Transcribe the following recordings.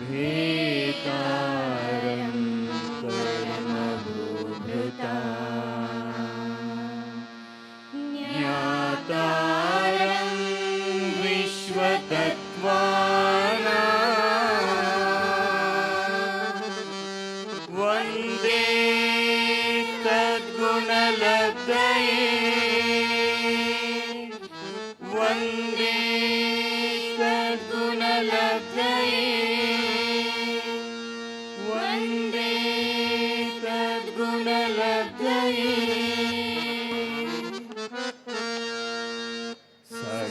भेतारं कर्मभूभृता ज्ञातारं विश्वतत्त्वानां वन्दे तद्गुणलब्धये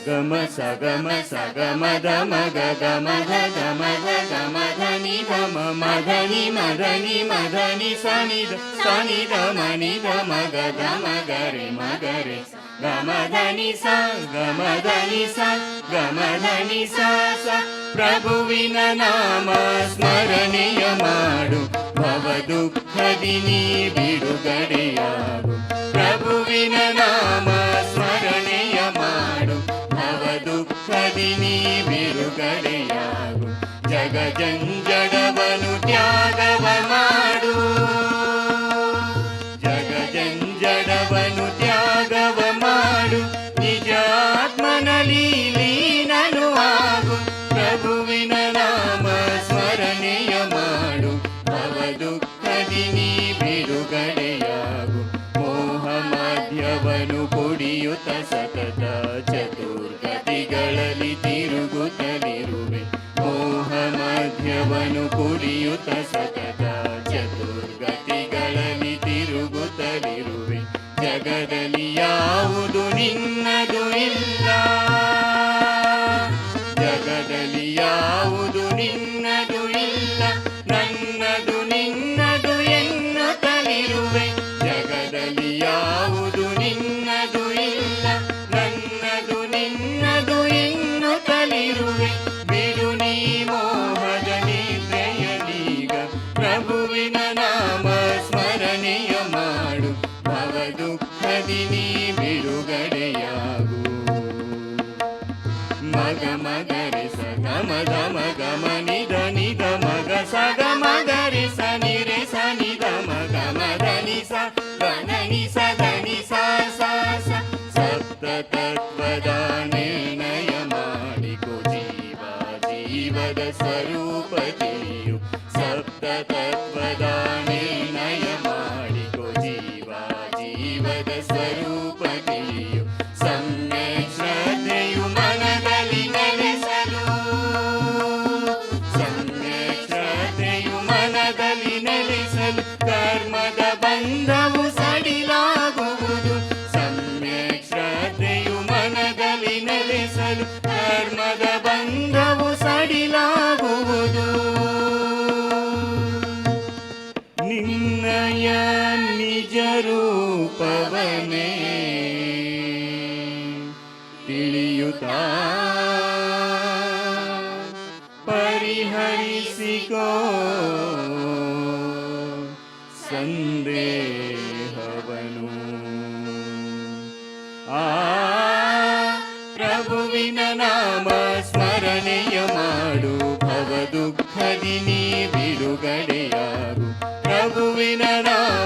గమ సగమ సగమ ధమ గమ ధ గమ ధ గమ ధని ధమ మధని మధని మధని సని సని ధమని ధమ గ ధమ గరి మగరి గమ ధని స గమ ధని స గమ ధని స ಪ್ರಭುವಿನ ನಾಮ ಸ್ಮರಣೆಯ ಮಾಡು ಭವದುಃಖದಿನಿ ಬಿಡುಗಡೆಯಾಗು ಜಗ ಜಂಜಡವನು ತ್ಯಾಗವ ಜಗದಲ್ಲಿ ಯಾವುದು ನಿನ್ನದು ಇಲ್ಲ. ಜಗದಲ್ಲಿ ಯಾವುದು ನಿನ್ನದು ಇಲ್ಲ. ನನ್ನದು ನಿನ್ನದು ಎನ್ನುತ್ತಲಿರುವೆ. ಜಗದಲ್ಲಿ ಯಾವುದು ಬಿಡುಗಡೆಯಾಗು. ಮಗ ಮಗರೆ ಸ ಗಮ ಗಮ ಗಮ ನಿಧ ನಿಧ ಮಗ ಸ ಗಮ ಗರೆ ಸ ನಿರೆ ಸ ನಿಧ ಮಗ ಮದನಿ ಸ ಗಣನಿ ಸ ಧನಿ ಸ. ಸ ಸಪ್ತ ತತ್ವದ ನಿರ್ಣಯ ಮಾಡಿಕೊ ಜೀವ, ಜೀವದ ಸ್ವರೂಪ ಸಪ್ತ ತತ್ವದ ರೂಪವನೇ ತಿಳಿಯುತ್ತ? ಪರಿಹರಿಸಿಕೋ ಸಂದೇಹವನು. ಆ ಪ್ರಭುವಿನ ನಾಮ ಸ್ಮರಣೆಯ ಮಾಡು, ಭವ ದುಃಖದಿ ನೀ ಬಿಡುಗಡೆಯಾಗು. ಪ್ರಭುವಿನ ನಾಮ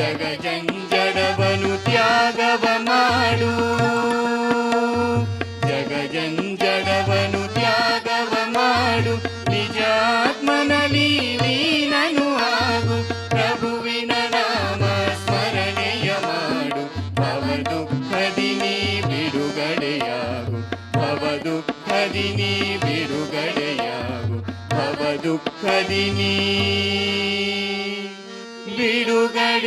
ಬಿಡುಗಡೆಯಾಗು ಜಗ ಜಂಜಡವನು ತ್ಯಾಗವ ಮಾಡು ಜಗ ಜಂಜಡವನು ತ್ಯಾಗವ ಮಾಡು ನಿಜಾತ್ಮನಲ್ಲಿ ಲೀನನು ಆಗು ಪ್ರಭುವಿನ ನಾಮ ಸ್ಮರಣೆಯ ಮಾಡು ಭವ ದುಃಖದಿ ನೀ ಬಿಡುಗಡೆಯಾಗು ಭವ ದುಃಖದಿ ನೀ ಬಿಡುಗಡೆಯಾಗು ಭವ ದುಃಖದಿ ನೀ ಬಿಡುಗಡೆಯಾಗು.